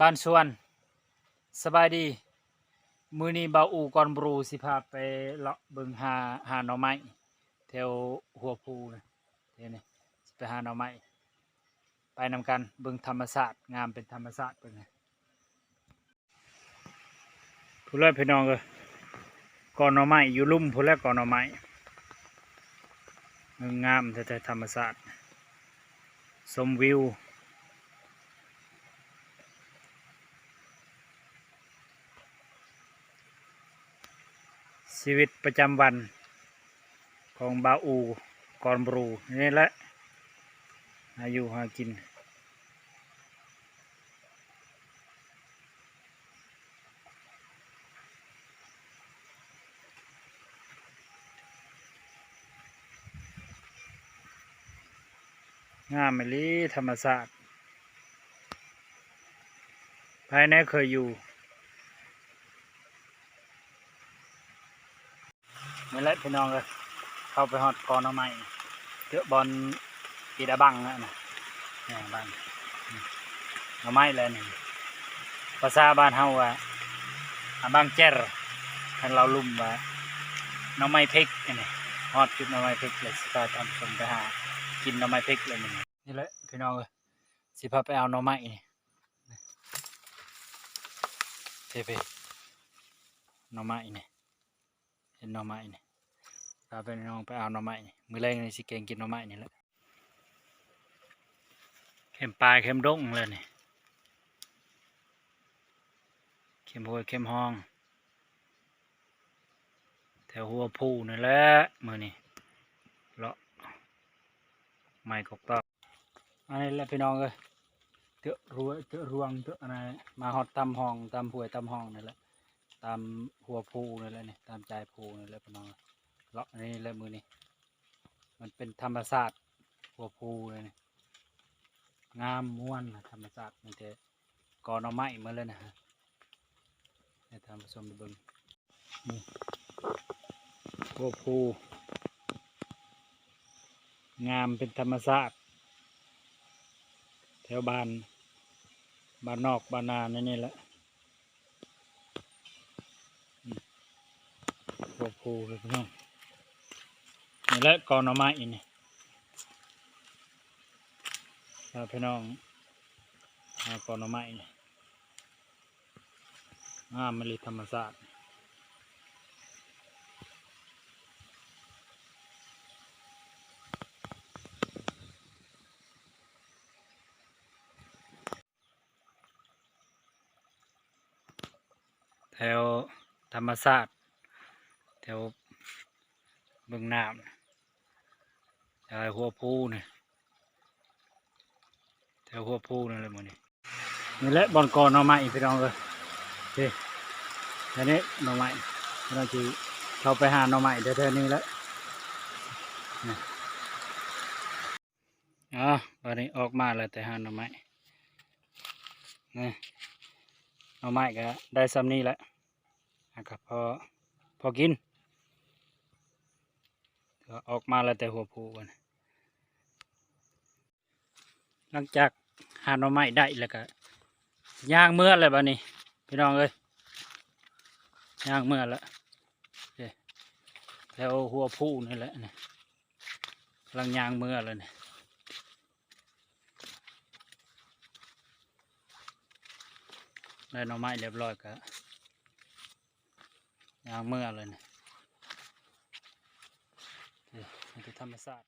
บ้านสวนสบายดี มือนี้เบาอูกอนบรูสิพาไปเลาะเบิงหาหาหน่อไม้แถวหัวภูนะเดี๋ยวนี้ไปหาหน่อไม้ไปนำกันเบิงธรรมศาสตร์งามเป็นธรรมศาสตร์เป็นไงผู้เล่พี่น้องเอ้ยก่อนหน่อไม้อยู่ลุ่มผู้แรกก่อนหน่อไม้งามแต่ธรรมศาสตร์ชมวิว ชีวิตประจำวันของบาอูกอนบรูนี่แหละอายุหากิน งามมะลีธรรมศาสตร์ภายในเคยอยู่ นี่แหละพี่น้องเลยเข้าไปฮอดกอนเอาใหม่เจอบอลปีดาบังนะนี่บังเอาไม้เลยนี่ภาษาบ้านเฮาว่าอาบังเจรท่านเราลุ่มว่าน้ำไม้พริกนี่ฮอดจุดน้ำไม้พริกเลยสิพาท่านชมไปหากินน้ำไม้พริกเลยนี่นี่แหละพี่น้องเลยสิพาไปเอาน้ำไม้นี่เทไปน้ำไม้นี่ เห็นหน่อไม้นี่พาไปน้องไปเอาหน่อไม้นี่มือแรงนี่สิเก่งกินหน่อไม้นี่แหละเข็มปลายเข็มดงเลยนี่เข็มหัวเข็มห้อง แถวหัวผู้นี่แหละมือนี่เลาะไม้กอกตอกอันนี้แหละพี่น้องเอ้ยเจอรัวเจอรวงเจออะไรมาฮอดตำห้องตำหวยตำห้องนี่แหละ ตามหัวภูนี่นแหละนี่ตามใจภูนี่นแหละพี่น้องเลาะนี่แหละมือนี่มันเป็นธรรมศาสตร์หัวภูเลยนี่งามม้วนธรรมศาสตร์มันจะก่อนเอาไม้มาเลยนะฮะให้ท่านผู้ชมได้เบิ่งนี่หัวภูงามเป็นธรรมศาสตร์แถวบ้านบ้านนอกบ้านนานี่นี่แหละ พวกภูเลยพี่น้องนี่แหละกอนหน่อไม้อีนี่พาพี่น้องกอนหน่อไม้นี่งามมะลิธรรมศาสตร์แถวธรรมศาสตร์ ถวเบื้องน้ำน่ะแถวหัวพูนี่แถวหัวพูนั่นแหละมันนี่นี่แหละบอลกอนหน่อไม้พี่น้องเลยโอเคทีนี้น่อไม้เราจะเข้าไปหาหน่อไม้เดี๋ยวเท่านี้แล้วอ๋อวันนี้ออกมาแล้วแต่หาหน่อไม้นี่หน่อไม้ก็ได้ซ้ำนี้แหละนะครับพอพอกิน ออกมาแล้วแต่หัวผูกันหลังจากหาหน่อไม้ได้แล้วก็ย่างเมื่อเลยบ้านี้พี่น้องเอ้ยย่างเมื่อแล้วเด้วหัวผู้นี่แหละนี่กำลังย่างเมื่อเลยนี่ได้หน่อไม้เรียบร้อยก็ย่างเมื่อเลยเนี่ย นี่คือธรรมศาสตร์